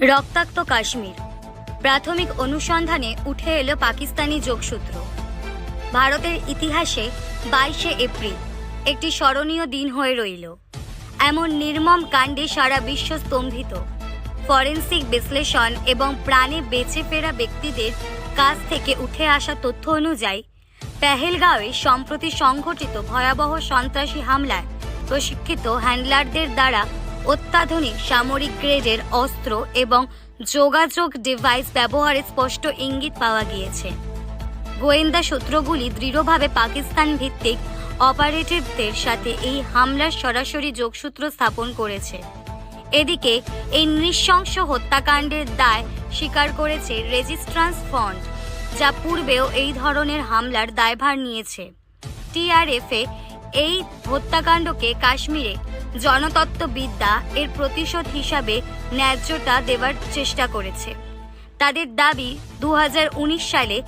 রক্তাক্ত কাশ্মীর। প্রাথমিক অনুসন্ধানে উঠে এলো পাকিস্তানি যোগসূত্র। ভারতের ইতিহাসে বাইশে এপ্রিল একটি স্মরণীয় দিন হয়ে রইল। এমন নির্মম কাণ্ডে সারা বিশ্ব স্তম্ভিত। ফরেন্সিক বিশ্লেষণ এবং প্রাণে বেঁচে ফেরা ব্যক্তিদের কাছ থেকে উঠে আসা তথ্য অনুযায়ী, পেহেলগাঁওয়ে সম্প্রতি সংঘটিত ভয়াবহ সন্ত্রাসী হামলায় প্রশিক্ষিত হ্যান্ডলারদের দ্বারা অত্যাধুনিক সামরিক গ্রেডের অস্ত্র এবং যোগাযোগ ডিভাইস ব্যবহারে স্পষ্ট ইঙ্গিত পাওয়া গিয়েছে। গোয়েন্দা সূত্রগুলি দৃঢ়ভাবে পাকিস্তান ভিত্তিক অপারেটিভদের সাথে এই হামলার সরাসরি যোগসূত্র স্থাপন করেছে। এদিকে, এই নৃশংস হত্যাকাণ্ডের দায় স্বীকার করেছে রেজিস্ট্রান্স ফন্ড যা পূর্বেও এই ধরনের হামলার দায়ভার নিয়েছে। টিআরএফএ এই হত্যাকাণ্ডকে কাশ্মীরে জনতত্ত্ববিদ্যা এর প্রতিশোধ হিসাবে ন্যায্যতা দেওয়ার চেষ্টা করেছে। তাদের দাবি দু হাজার উনিশ সালে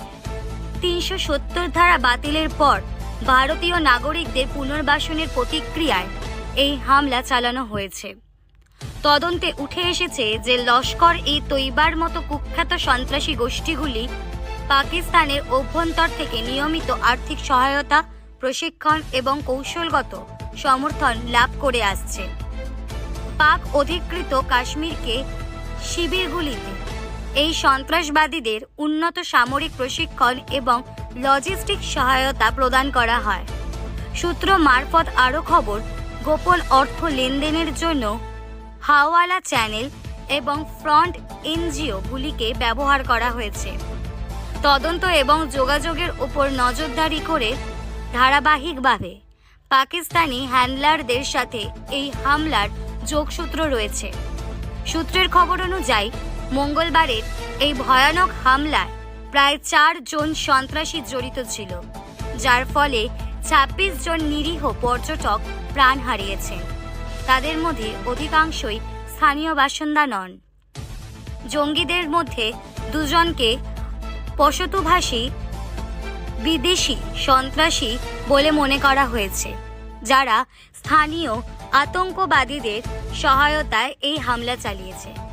তিনশো সত্তর ধারা বাতিলের পর ভারতীয় নাগরিকদের পুনর্বাসনের প্রতিক্রিয়ায় এই হামলা চালানো হয়েছে। তদন্তে উঠে এসেছে যে লস্কর এই তৈবার মতো কুখ্যাত সন্ত্রাসী গোষ্ঠীগুলি পাকিস্তানের অভ্যন্তর থেকে নিয়মিত আর্থিক সহায়তা প্রশিক্ষণ এবং কৌশলগত সমর্থন লাভ করে আসছে। পাক অধিকৃত কাশ্মীরকে শিবিরগুলিতে। এই সন্ত্রাসবাদীদের উন্নত সামরিক প্রশিক্ষণ এবং লজিস্টিক সহায়তা প্রদান করা হয়। সূত্র মারফত আরও খবর, গোপন অর্থ লেনদেনের জন্য হাওয়ালা চ্যানেল এবং ফ্রন্ট এনজিওগুলিকে ব্যবহার করা হয়েছে। তদন্ত এবং যোগাযোগের উপর নজরদারি করে ধারাবাহিকভাবে, পাকিস্তানি হ্যান্ডলারদের সাথে এই হামলার যোগসূত্র রয়েছে। সূত্রের খবর অনুযায়ী, মঙ্গলবারের এই ভয়ানক হামলায় প্রায় চার জন সন্ত্রাসী জড়িত ছিল, যার ফলে ছাব্বিশ জন নিরীহ পর্যটক প্রাণ হারিয়েছেন। তাদের মধ্যে অধিকাংশই স্থানীয় বাসিন্দা নন। জঙ্গিদের মধ্যে দুজনকে পশতুভাষী বিদেশি সন্ত্রাসী বলে মনে করা হয়েছে যারা স্থানীয় আতঙ্কবাদীদের সহায়তায় এই হামলা চালিয়েছে।